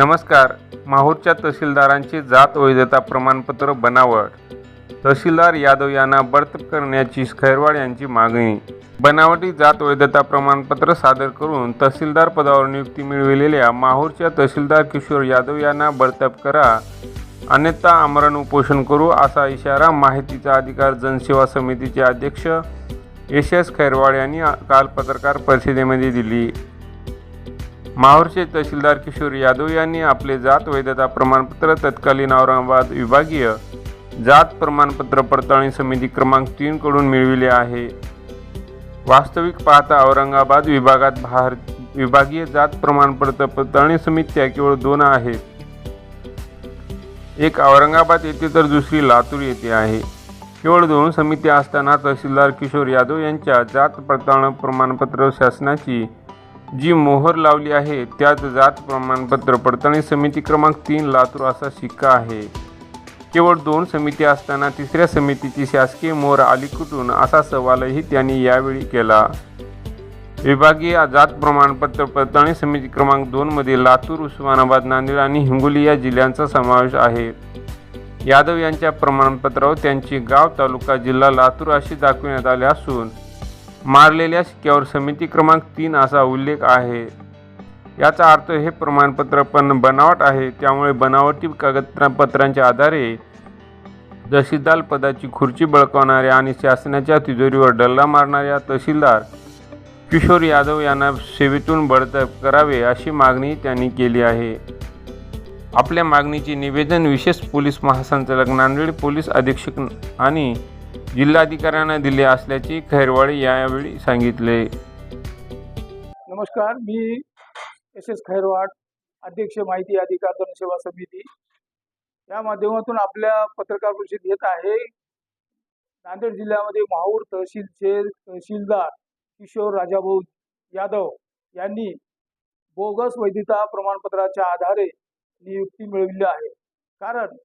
नमस्कार. माहूरच्या तहसीलदारांची जात वैधता प्रमाणपत्र बनावट. तहसीलदार यादव यांना बर्त करण्याची खैरवाड यांची मागणी. बनावटी जात वैधता प्रमाणपत्र सादर करून तहसीलदार पदावर नियुक्ती मिळविलेल्या माहूरच्या तहसीलदार किशोर यादव यांना बडतप करा. अन्यथा आमरण उपोषण करू असा इशारा माहितीचा अधिकार जनसेवा समितीचे अध्यक्ष एस एस खैरवाड यांनी काल पत्रकार परिषदेमध्ये दिली. माहूरचे तहसीलदार किशोर यादव यांनी आपले जात वैधता प्रमाणपत्र तत्कालीन औरंगाबाद विभागीय जात प्रमाणपत्र पडताळणी समिती क्रमांक तीनकडून मिळविले आहे. वास्तविक पाहता औरंगाबाद विभागात भार विभागीय जात प्रमाणपत्र पडताळणी समित्या केवळ दोन आहेत एक औरंगाबाद येथे तर दुसरी लातूर येथे आहे. केवळ दोन समित्या असताना तहसीलदार किशोर यादव यांच्या जात पडताळणी प्रमाणपत्र शासनाची जी मोहर लावली आहे त्यात जात प्रमाणपत्र पडताळणी समिती क्रमांक तीन लातूर असा शिक्का आहे. केवळ दोन समिती असताना तिसऱ्या समितीची शासकीय मोहर आली कुठून असा सवालही त्यांनी यावेळी केला. विभागीय जात प्रमाणपत्र पडताळणी समिती क्रमांक दोनमध्ये लातूर उस्मानाबाद नांदेड आणि हिंगोली या जिल्ह्यांचा समावेश आहे. यादव यांच्या प्रमाणपत्रावर त्यांची गाव तालुका जिल्हा लातूर अशी दाखविण्यात आले असून मारलेल्या शिक्क्यावर समिती क्रमांक तीन असा उल्लेख आहे. याचा अर्थ हे प्रमाणपत्र पण बनावट आहे. त्यामुळे बनावटी कागदपत्रांच्या आधारे तहसीलदार पदाची खुर्ची बळकावणाऱ्या आणि शासनाच्या तिजोरीवर डल्ला मारणाऱ्या तहसीलदार किशोर यादव यांना सेवेतून बडतर्फ करावे अशी मागणी त्यांनी केली आहे. आपल्या मागणीचे निवेदन विशेष पोलीस महासंचालक नांदेड पोलीस अधीक्षक आणि जिल्हाधिकाऱ्यांना दिले असल्याचे खैरवाळे यावेळी सांगितले. नमस्कार मी एस एस खैरवाड अध्यक्ष माहिती अधिकार जनसेवा समिती. या माध्यमातून आपल्या पत्रकार परिषद घेत आहे. नांदेड जिल्ह्यामध्ये माहूर तहसीलचे तहसीलदार किशोर राजाभाऊ यादव यांनी बोगस वैधता प्रमाणपत्राच्या आधारे नियुक्ती मिळविली आहे. कारण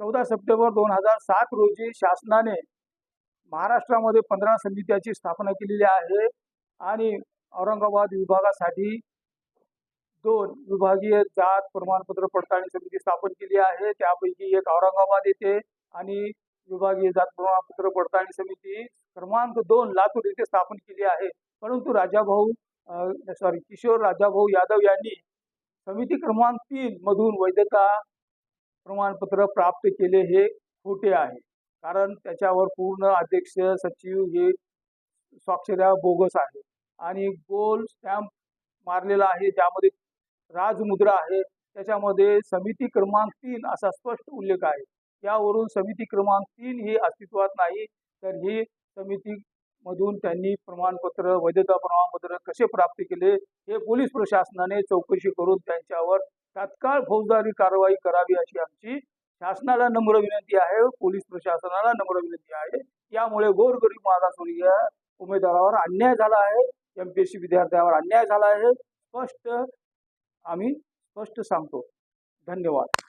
चौदा सप्टेंबर दोन हजार सात रोजी शासनाने महाराष्ट्रामध्ये पंधरा समित्याची स्थापना केलेली आहे आणि औरंगाबाद विभागासाठी दोन विभागीय जात प्रमाणपत्र पडताळणी समिती स्थापन केली आहे. त्यापैकी एक औरंगाबाद येथे आणि विभागीय जात प्रमाणपत्र पडताळणी समिती क्रमांक दोन लातूर येथे स्थापन केली आहे. परंतु राजाभाऊ सॉरी किशोर राजाभाऊ यादव यांनी समिती क्रमांक तीन मधून वैधता प्रमाणपत्र प्राप्त केले हे खोटे आहे. कारण त्याच्यावर पूर्ण अध्यक्ष सचिव हे स्वाक्षऱ्या बोगस आहे. आणि गोल स्टॅम्प मारलेला आहे ज्यामध्ये राजमुद्रा आहे. त्याच्यामध्ये समिती क्रमांक तीन असा स्पष्ट उल्लेख आहे. यावरून समिती क्रमांक तीन ही अस्तित्वात नाही तर ही समिती मधून त्यांनी प्रमाणपत्र वैधता प्रमाणपत्र कसे प्राप्त केले हे पोलीस प्रशासनाने चौकशी करून त्यांच्यावर तात्काळ फौजदारी कारवाई करावी अशी आमची शासनाला नम्र विनंती आहे पोलीस प्रशासनाला नम्र विनंती आहे. यामुळे गोरगरीब मागासवर्गीय उमेदवारावर अन्याय झाला आहे. एम पी एस सी विद्यार्थ्यावर अन्याय झाला आहे. स्पष्ट आम्ही स्पष्ट सांगतो. धन्यवाद.